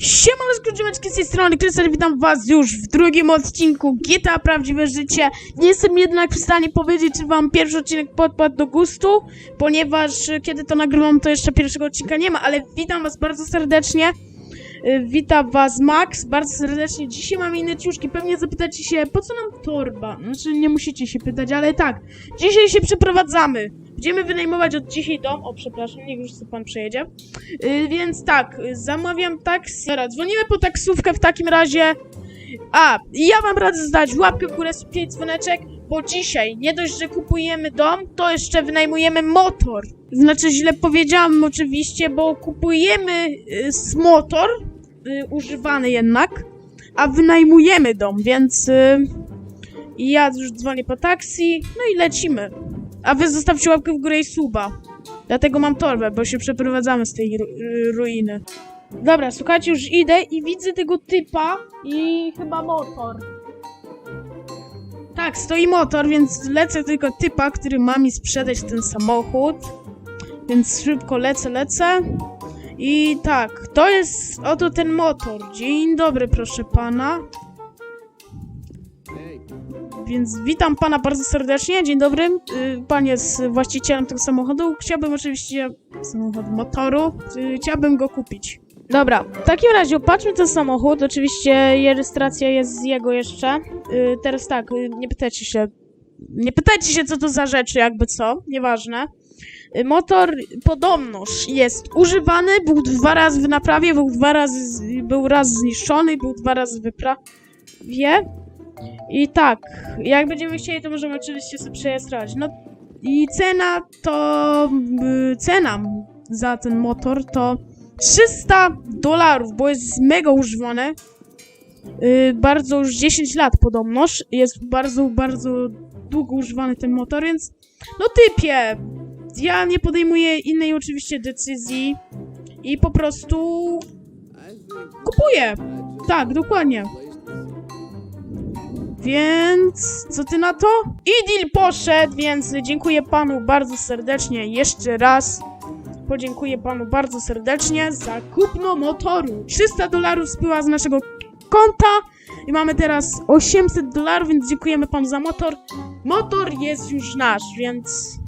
Siemano skróciłeczki z tej strony Krystian, witam was już w drugim odcinku GTA Prawdziwe Życie. Nie jestem jednak w stanie powiedzieć, czy wam pierwszy odcinek podpadł do gustu, ponieważ e, kiedy to nagrywam, to jeszcze pierwszego odcinka nie ma, ale witam was bardzo serdecznie. E, Witam was Max, bardzo serdecznie. Dzisiaj mamy inne ciuszki. Pewnie zapytacie się, po co nam torba? Znaczy, nie musicie się pytać, ale tak. Dzisiaj się przeprowadzamy. Będziemy wynajmować od dzisiaj dom. O, przepraszam, niech już pan przejedzie. Y, więc tak, y, zamawiam taksi. Dobra, dzwonimy po taksówkę w takim razie. A, ja wam radzę zdać łapkę w górę, dzwoneczek, bo dzisiaj nie dość, że kupujemy dom, to jeszcze wynajmujemy motor. Znaczy, źle powiedziałam oczywiście, bo kupujemy y, motor, y, używany jednak, a wynajmujemy dom, więc y, ja już dzwonię po taksi, no i lecimy. A wy zostawcie łapkę w górę i suba. Dlatego mam torbę, bo się przeprowadzamy z tej ru y, ruiny. Dobra, słuchajcie, już idę i widzę tego typa i chyba motor. Tak, stoi motor, więc lecę tylko typa, który ma mi sprzedać ten samochód. Więc szybko lecę, lecę. I tak, to jest oto ten motor. Dzień dobry, proszę pana. Więc witam pana bardzo serdecznie. Dzień dobry. Y, Pan jest właścicielem tego samochodu. Chciałbym oczywiście samochód motoru. Y, Chciałbym go kupić. Dobra, w takim razie opatrzmy ten samochód. Oczywiście rejestracja jest z jego jeszcze. Y, Teraz tak, y, nie pytajcie się. Nie pytajcie się, co to za rzeczy, jakby co. Nieważne. Motor podobnoż jest używany, był dwa razy w naprawie, był dwa razy, był raz zniszczony, był dwa razy w wyprawie. I tak, jak będziemy chcieli, to możemy oczywiście sobie przejeżdżać. No i cena to. y, cena za ten motor to 300 dolarów, bo jest mega używany. Y, bardzo już 10 lat podobnoż. Jest bardzo, bardzo długo używany ten motor, więc. No typie! Ja nie podejmuję innej oczywiście decyzji i po prostu kupuję. Tak, dokładnie. Więc co ty na to? I deal poszedł, więc dziękuję panu bardzo serdecznie jeszcze raz. Podziękuję panu bardzo serdecznie za kupno motoru. 300 dolarów spływa z naszego konta i mamy teraz 800 dolarów, więc dziękujemy panu za motor. Motor jest już nasz, więc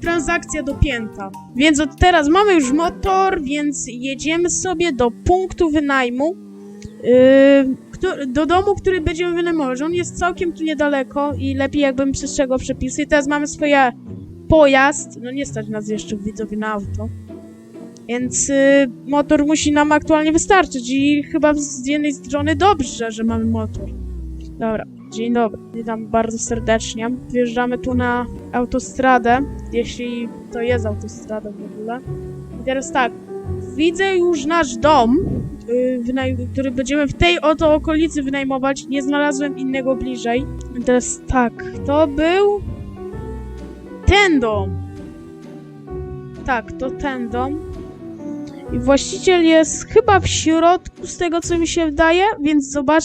transakcja dopięta. Więc od teraz mamy już motor, więc jedziemy sobie do punktu wynajmu. Yy, do domu, który będziemy wynajmować. On jest całkiem tu niedaleko i lepiej jakbym przestrzegał przepisy. I teraz mamy swoje pojazd. No nie stać nas jeszcze widzowie na auto. Więc yy, motor musi nam aktualnie wystarczyć i chyba z jednej strony dobrze, że mamy motor. Dobra, dzień dobry. Witam bardzo serdecznie. Wjeżdżamy tu na autostradę, jeśli to jest autostrada w ogóle. I teraz tak, widzę już nasz dom, y, wynaj- który będziemy w tej oto okolicy wynajmować. Nie znalazłem innego bliżej. I Teraz tak, to był ten dom. Tak, to ten dom. I właściciel jest chyba w środku, z tego co mi się wydaje, więc zobacz.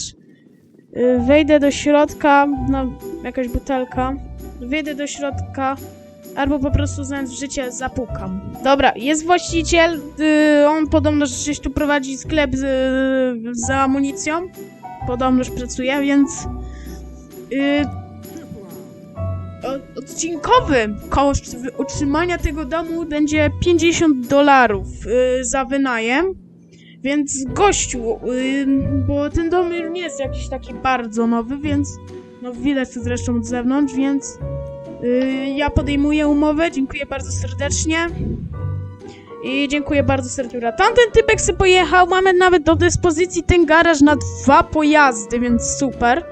Wejdę do środka, no jakaś butelka. Wejdę do środka, albo po prostu znając życie zapukam. Dobra, jest właściciel, y, on podobno gdzieś tu prowadzi sklep z, z amunicją. Podobnoż pracuje, więc y, odcinkowy koszt utrzymania tego domu będzie 50 dolarów y, za wynajem. Więc gościu, y, bo ten dom już nie jest jakiś taki bardzo nowy, więc no widać to zresztą od zewnątrz, więc y, ja podejmuję umowę. Dziękuję bardzo serdecznie. I dziękuję bardzo serdecznie. Tamten typek sobie pojechał. Mamy nawet do dyspozycji ten garaż na dwa pojazdy, więc super.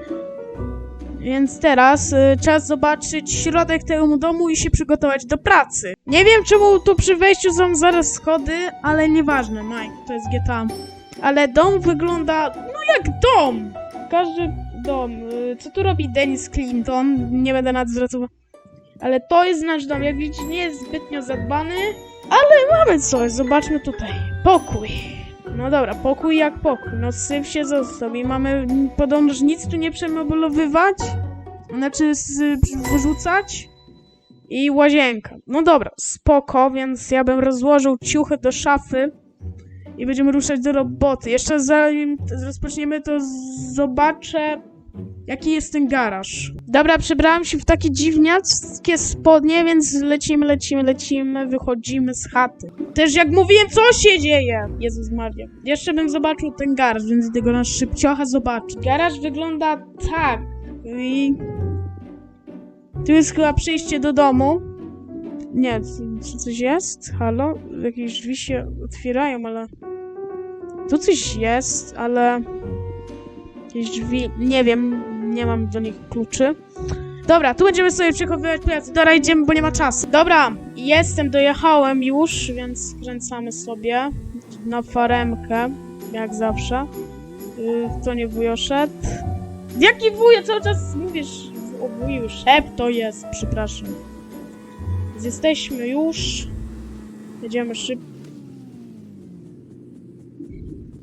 Więc teraz y, czas zobaczyć środek tego domu i się przygotować do pracy. Nie wiem czemu tu przy wejściu są zaraz schody, ale nieważne, Mike, to jest GTA. Ale dom wygląda, no jak dom! Każdy dom. Y, Co tu robi Dennis Clinton? Nie będę nad zwracał. Ale to jest nasz dom. Jak widzicie, nie jest zbytnio zadbany, ale mamy coś. Zobaczmy tutaj. Pokój. No dobra, pokój jak pokój. No syf się został i mamy że nic tu nie przemeblowywać. Znaczy wyrzucać. I łazienka. No dobra, spoko, więc ja bym rozłożył ciuchy do szafy i będziemy ruszać do roboty. Jeszcze zanim rozpoczniemy, to zobaczę, jaki jest ten garaż. Dobra, przebrałam się w takie dziwniackie spodnie, więc lecimy, lecimy, lecimy, wychodzimy z chaty. Też jak mówiłem, co się dzieje? Jezus Maria. Jeszcze bym zobaczył ten garaż, więc idę go na szybciocha zobaczyć. Garaż wygląda tak. I... Tu jest chyba przejście do domu. Nie, czy coś jest? Halo? Jakieś drzwi się otwierają, ale... Tu coś jest, ale... Jakieś drzwi... Nie wiem, nie mam do nich kluczy. Dobra, tu będziemy sobie przechowywać plecy. Dobra, idziemy, bo nie ma czasu. Dobra, jestem, dojechałem już, więc skręcamy sobie na faremkę, jak zawsze. Yy, to nie wujo szedł. Jaki wujo? Cały czas mówisz o wuju. Szep to jest, przepraszam. Więc jesteśmy już. Jedziemy szybko.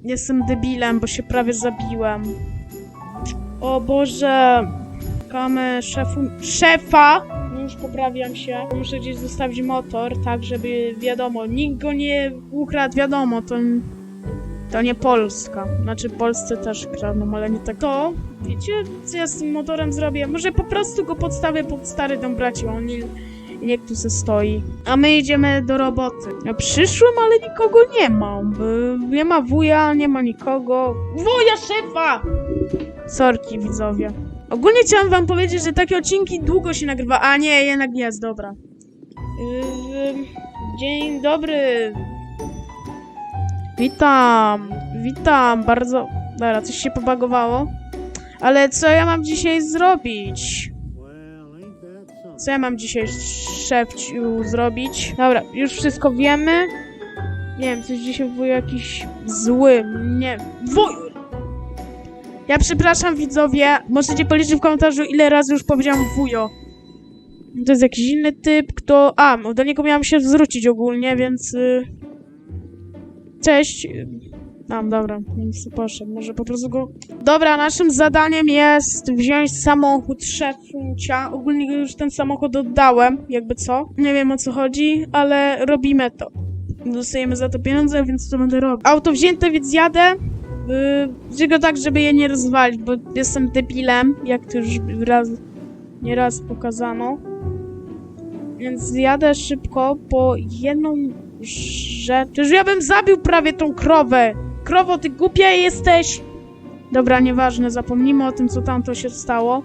Jestem debilem, bo się prawie zabiłem. O Boże. Szukamy szefu... Szefa! Już poprawiam się. Muszę gdzieś zostawić motor, tak żeby wiadomo, nikt go nie ukradł, wiadomo, to... To nie Polska. Znaczy Polscy też kradną, ale nie tak. To, wiecie, co ja z tym motorem zrobię? Może po prostu go podstawię pod stary dom braci, on nie, niech tu se stoi. A my idziemy do roboty. Ja przyszłem, ale nikogo nie mam. Nie ma wuja, nie ma nikogo. Wuja szefa! Sorki, widzowie. Ogólnie chciałam wam powiedzieć, że takie odcinki długo się nagrywa. A nie, jednak jest, dobra. Yy, dzień dobry. Witam, witam, bardzo... Dobra, coś się pobagowało. Ale co ja mam dzisiaj zrobić? Co ja mam dzisiaj, szefciu, zrobić? Dobra, już wszystko wiemy. Nie wiem, coś dzisiaj wuj jakiś zły. Nie, wuj... Ja przepraszam widzowie, możecie policzyć w komentarzu ile razy już powiedziałam wujo. To jest jakiś inny typ, kto... A, do niego miałam się zwrócić ogólnie, więc... Y... Cześć. A, dobra, więc poszedł. Może po prostu go... Dobra, naszym zadaniem jest wziąć samochód szefuncia. Ogólnie już ten samochód oddałem, jakby co. Nie wiem o co chodzi, ale robimy to. Dostajemy za to pieniądze, więc to będę robił. Auto wzięte, więc jadę. Yy, tylko tak, żeby je nie rozwalić, bo jestem debilem, jak to już raz, nie raz pokazano. Więc jadę szybko po jedną rzecz. Czyż ja bym zabił prawie tą krowę! Krowo, ty głupia jesteś! Dobra, nieważne, zapomnijmy o tym, co tamto się stało.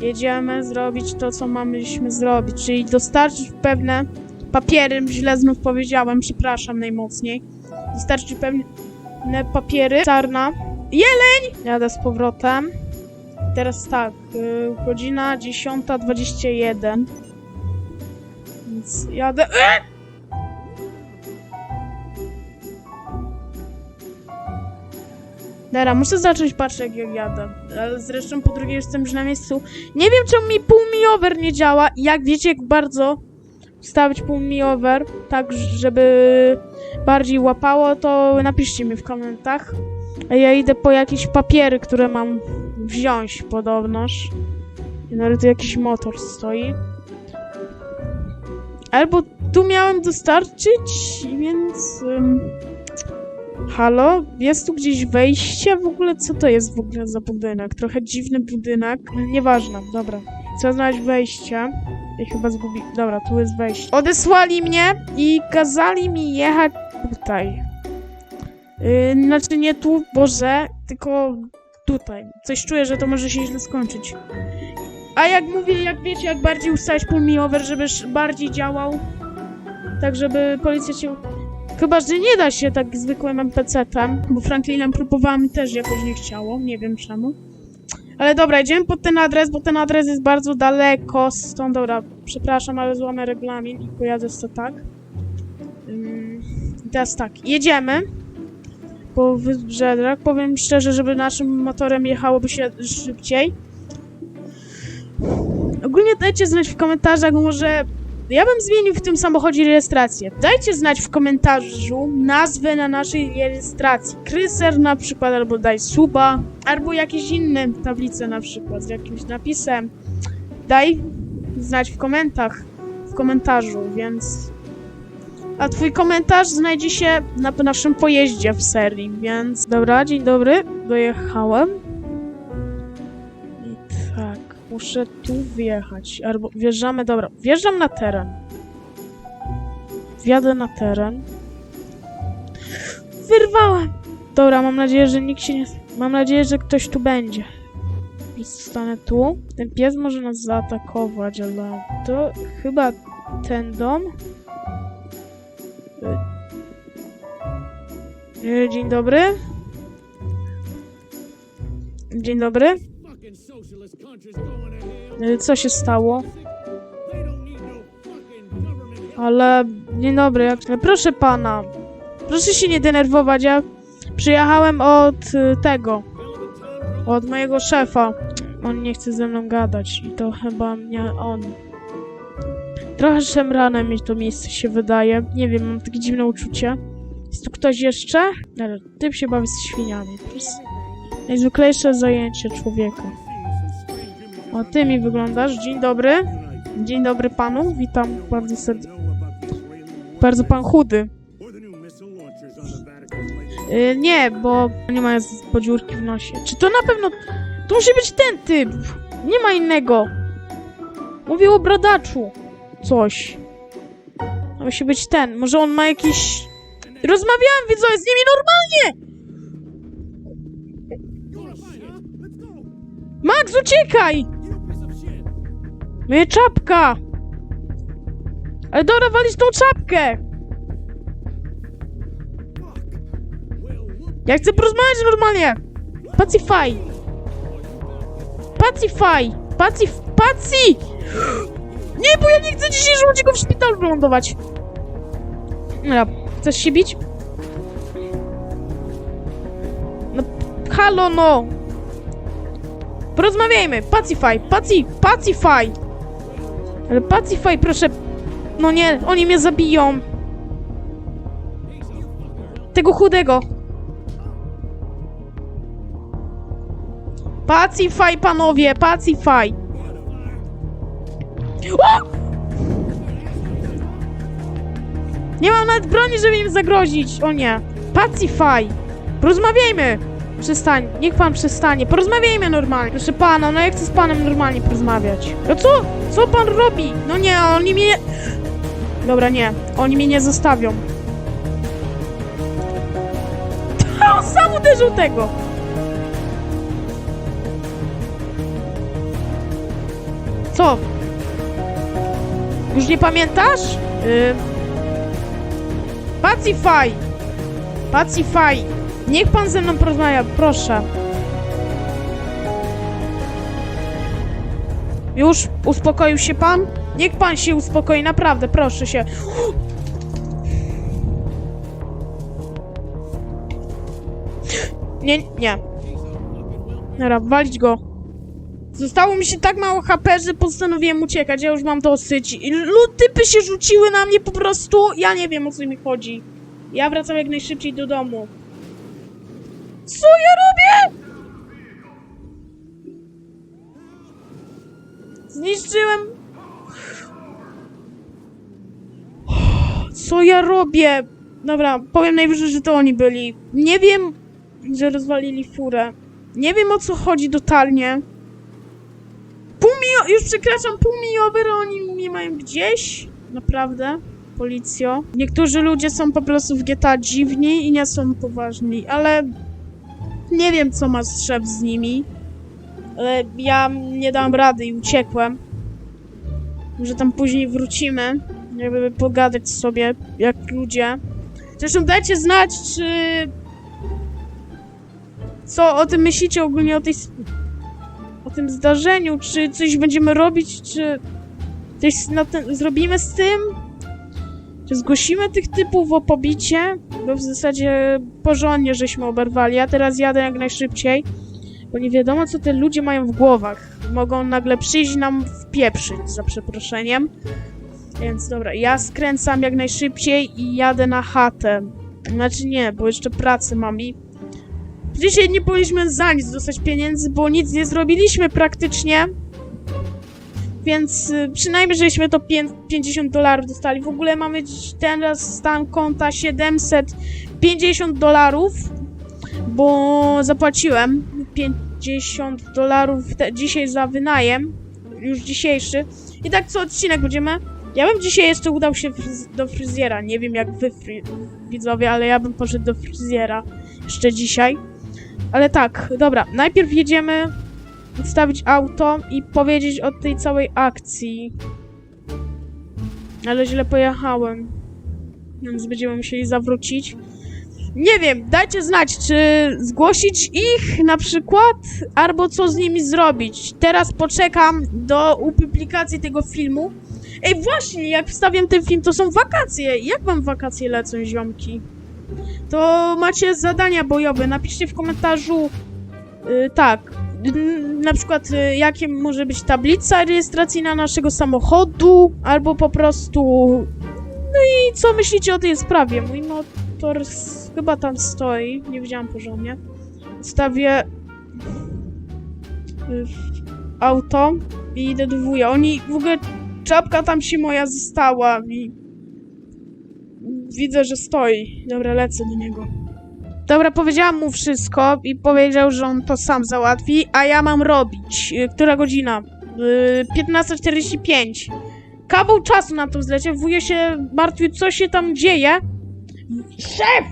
Jedziemy zrobić to, co mamy zrobić, czyli dostarczyć pewne papiery, źle znów powiedziałem, przepraszam najmocniej. Dostarczyć pewne papiery. Czarna. Jeleń! Jadę z powrotem. Teraz tak, y, godzina 10.21. Więc jadę... E! Dobra, muszę zacząć patrzeć jak jadę. Zresztą po drugie jestem już na miejscu. Nie wiem czemu mi pół mi over nie działa. Jak wiecie jak bardzo stawić pół mi over, tak żeby bardziej łapało, to napiszcie mi w komentarzach. Ja idę po jakieś papiery, które mam wziąć podobnoż. Nawet tu jakiś motor stoi. Albo tu miałem dostarczyć, więc... Halo? Jest tu gdzieś wejście? W ogóle co to jest w ogóle za budynek? Trochę dziwny budynek, ale nieważne, dobra. Chcę znaleźć wejście. I chyba zgubi... Dobra, tu jest wejście. Odesłali mnie i kazali mi jechać tutaj. Yy, znaczy nie tu, Boże, tylko tutaj. Coś czuję, że to może się źle skończyć. A jak mówię, jak wiecie, jak bardziej ustawić pulmiover, żeby sz- bardziej działał, tak żeby policja cię... Chyba, że nie da się tak zwykłym NPC-tem, bo Franklinem próbowałam też jakoś nie chciało, nie wiem czemu. Ale dobra, idziemy pod ten adres, bo ten adres jest bardzo daleko stąd. Dobra, przepraszam, ale złamę regulamin i pojadę to tak. I teraz tak, jedziemy po wybrzeżach. Powiem szczerze, żeby naszym motorem jechałoby się szybciej. Ogólnie dajcie znać w komentarzach, może ja bym zmienił w tym samochodzie rejestrację. Dajcie znać w komentarzu nazwę na naszej rejestracji. Kryser na przykład, albo daj suba, albo jakieś inne tablice na przykład z jakimś napisem. Daj znać w komentarzach, w komentarzu, więc A twój komentarz znajdzie się na naszym pojeździe w serii, więc... Dobra, dzień dobry, dojechałem. Muszę tu wjechać, albo wjeżdżamy, dobra, wjeżdżam na teren. Wjadę na teren. Wyrwałem! Dobra, mam nadzieję, że nikt się nie... Mam nadzieję, że ktoś tu będzie. I stanę tu. Ten pies może nas zaatakować, ale to chyba ten dom. E, Dzień dobry. Dzień dobry. Co się stało? Ale dzień dobry. jak- Proszę pana. Proszę się nie denerwować. Ja przyjechałem od y, tego. Od mojego szefa. On nie chce ze mną gadać. I to chyba nie on. Trochę szemrane mi to miejsce się wydaje. Nie wiem, mam takie dziwne uczucie. Jest tu ktoś jeszcze? Ale typ się bawi z świniami. To jest najzwyklejsze zajęcie człowieka. O, ty mi wyglądasz. Dzień dobry. Dzień dobry panu. Witam bardzo serdecznie. Bardzo pan chudy. Y, nie, bo nie ma podziurki w nosie. Czy to na pewno... To musi być ten typ. Nie ma innego. Mówił o bradaczu. Coś. To musi być ten. Może on ma jakiś... Rozmawiałem, widzowie, z nimi normalnie! Max, uciekaj! Moja czapka! Ale dobra, walić tą czapkę! Ja chcę porozmawiać normalnie! Pacify! Pacify! Pacif... Paci! Nie, bo ja nie chcę dzisiejszego dziego w szpitalu wylądować! Dobra, chcesz się bić? No, halo no! Porozmawiajmy! Pacify! Paci... Pacify! Ale Pacify, proszę... No nie, oni mnie zabiją! Tego chudego! Pacify, panowie, pacify! O! Nie mam nawet broni, żeby im zagrozić! O nie! Pacify! Porozmawiajmy! Przestań, niech pan przestanie. Porozmawiajmy normalnie. Proszę pana, no ja chcę z panem normalnie porozmawiać. No co? Co pan robi? No nie, oni mnie... Dobra, nie. Oni mnie nie zostawią. On sam uderzył tego! Co? Już nie pamiętasz? Yy... Pacify! Pacify! Niech pan ze mną porozmawia, proszę. Już? Uspokoił się pan? Niech pan się uspokoi, naprawdę, proszę się. Nie, nie. Dobra, walić go. Zostało mi się tak mało HP, że postanowiłem uciekać. Ja już mam dosyć. I lu- typy się rzuciły na mnie po prostu. Ja nie wiem o co mi chodzi. Ja wracam jak najszybciej do domu. Co ja robię? Zniszczyłem. Co ja robię? Dobra, powiem najwyżej, że to oni byli. Nie wiem, że rozwalili furę. Nie wiem o co chodzi totalnie. Pół milio... Już przekraczam pół miliowery, oni mnie mają gdzieś. Naprawdę. Policjo. Niektórzy ludzie są po prostu w GTA dziwni i nie są poważni, ale nie wiem, co ma szef z nimi. Ale ja nie dam rady i uciekłem. Może tam później wrócimy, żeby pogadać sobie, jak ludzie. Zresztą dajcie znać, czy... Co o tym myślicie ogólnie, o tej... O tym zdarzeniu, czy coś będziemy robić, czy... Coś ten... zrobimy z tym? Zgłosimy tych typów o pobicie? Bo w zasadzie porządnie żeśmy oberwali. Ja teraz jadę jak najszybciej, bo nie wiadomo, co te ludzie mają w głowach. Mogą nagle przyjść nam wpieprzyć, za przeproszeniem. Więc dobra, ja skręcam jak najszybciej i jadę na chatę. Znaczy nie, bo jeszcze pracę mam i... Dzisiaj nie powinniśmy za nic dostać pieniędzy, bo nic nie zrobiliśmy praktycznie. Więc y, przynajmniej żeśmy to pię- 50 dolarów dostali. W ogóle mamy teraz stan konta 750 dolarów, bo zapłaciłem 50 dolarów dzisiaj za wynajem, już dzisiejszy. I tak co odcinek będziemy. Ja bym dzisiaj jeszcze udał się fryz- do fryzjera. Nie wiem jak wy, widzowie, ale ja bym poszedł do fryzjera jeszcze dzisiaj. Ale tak, dobra, najpierw jedziemy odstawić auto i powiedzieć o tej całej akcji. Ale źle pojechałem. Więc będziemy musieli zawrócić. Nie wiem, dajcie znać, czy zgłosić ich na przykład, albo co z nimi zrobić. Teraz poczekam do publikacji tego filmu. Ej, właśnie, jak wstawiam ten film, to są wakacje. Jak wam wakacje lecą, ziomki? To macie zadania bojowe. Napiszcie w komentarzu y, tak. Na przykład, y, jakie może być tablica rejestracyjna naszego samochodu, albo po prostu. No i co myślicie o tej sprawie? Mój motor chyba tam stoi. Nie widziałam porządnie. Stawię y, auto i idę. Oni w ogóle. Czapka tam się moja została i widzę, że stoi. Dobra, lecę do niego. Dobra, powiedziałam mu wszystko i powiedział, że on to sam załatwi, a ja mam robić. Y, Która godzina? Yy, 15.45. Kawał czasu na to zleciał. Wuja się martwi, co się tam dzieje. Szef!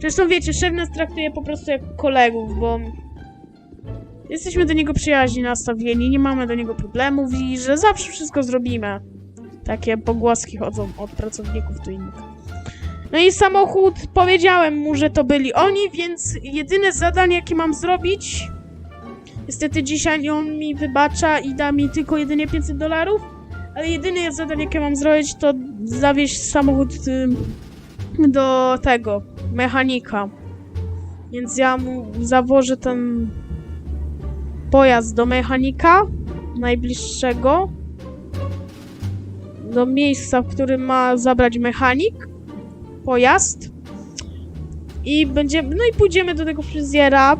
Zresztą wiecie, szef nas traktuje po prostu jak kolegów, bo jesteśmy do niego przyjaźni nastawieni, nie mamy do niego problemów i że zawsze wszystko zrobimy. Takie pogłoski chodzą od pracowników tu innych. No i samochód, powiedziałem mu, że to byli oni, więc jedyne zadanie, jakie mam zrobić. Niestety dzisiaj on mi wybacza i da mi tylko jedynie 500 dolarów. Ale jedyne zadanie, jakie mam zrobić, to zawieźć samochód do tego mechanika. Więc ja mu zawożę ten pojazd do mechanika najbliższego. Do miejsca, w którym ma zabrać mechanik pojazd. I będziemy. No i pójdziemy do tego fryzjera.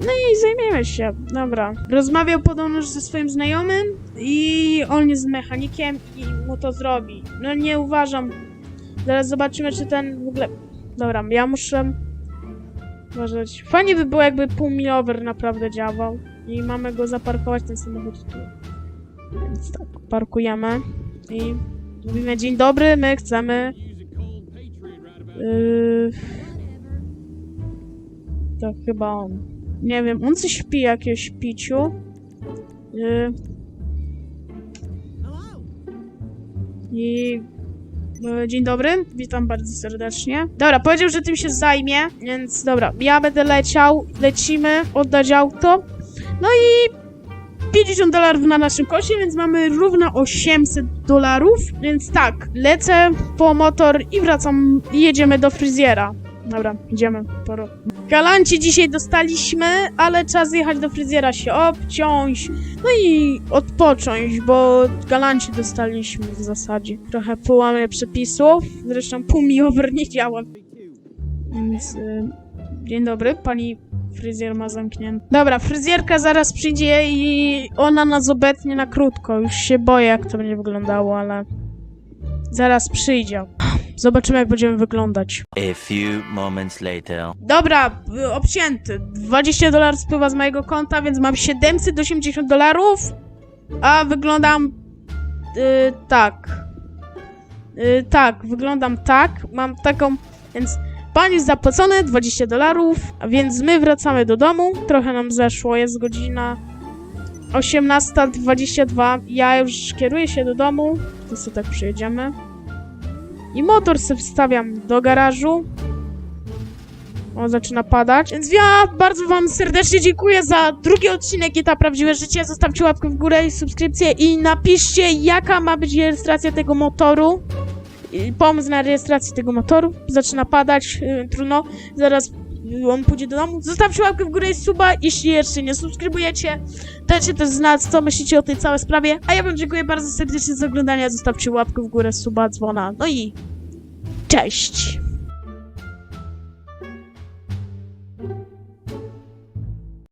No i zajmiemy się. Dobra. Rozmawiał podobno ze swoim znajomym i on jest mechanikiem i mu to zrobi. No nie uważam. Zaraz zobaczymy, czy ten w ogóle. Dobra, ja muszę uważać. Fajnie by było, jakby półmilover naprawdę działał. I mamy go zaparkować ten samochód tu. Więc tak, parkujemy i mówimy dzień dobry, my chcemy Yy... To chyba on. Nie wiem, on coś śpi jakieś piciu. Yy... I... e, Dzień dobry, witam bardzo serdecznie. Dobra, powiedział, że tym się zajmie, więc dobra, ja będę leciał, lecimy, oddać auto. No i 50 dolarów na naszym kosie, więc mamy równo 800 dolarów. Więc tak, lecę po motor i wracam jedziemy do fryzjera. Dobra, idziemy. Poro. Galanci dzisiaj dostaliśmy, ale czas jechać do fryzjera się obciąć, no i odpocząć, bo galanci dostaliśmy w zasadzie. Trochę połamie przepisów, zresztą pół mi over nie działa. Więc, y, dzień dobry, pani fryzjer ma zamknięty. Dobra, fryzjerka zaraz przyjdzie i ona nas obetnie na krótko. Już się boję, jak to będzie wyglądało, ale zaraz przyjdzie. Zobaczymy, jak będziemy wyglądać. A few moments later. Dobra, obcięty. 20 dolarów spływa z mojego konta, więc mam 780 dolarów, a wyglądam y, tak. Y, tak, wyglądam tak. Mam taką, więc pan jest zapłacony 20 dolarów, więc my wracamy do domu. Trochę nam zeszło, jest godzina 18.22. Ja już kieruję się do domu, to sobie tak przyjedziemy. I motor sobie wstawiam do garażu. O, zaczyna padać. Więc ja bardzo wam serdecznie dziękuję za drugi odcinek i ta prawdziwe życie. Zostawcie łapkę w górę i subskrypcję i napiszcie, jaka ma być rejestracja tego motoru. Pomysł na rejestrację tego motoru. Zaczyna padać, yy, trudno. Zaraz on pójdzie do domu. Zostawcie łapkę w górę i suba, jeśli jeszcze nie subskrybujecie. Dajcie też znać, co myślicie o tej całej sprawie. A ja wam dziękuję bardzo serdecznie za oglądanie. Zostawcie łapkę w górę, suba, dzwona. No i cześć!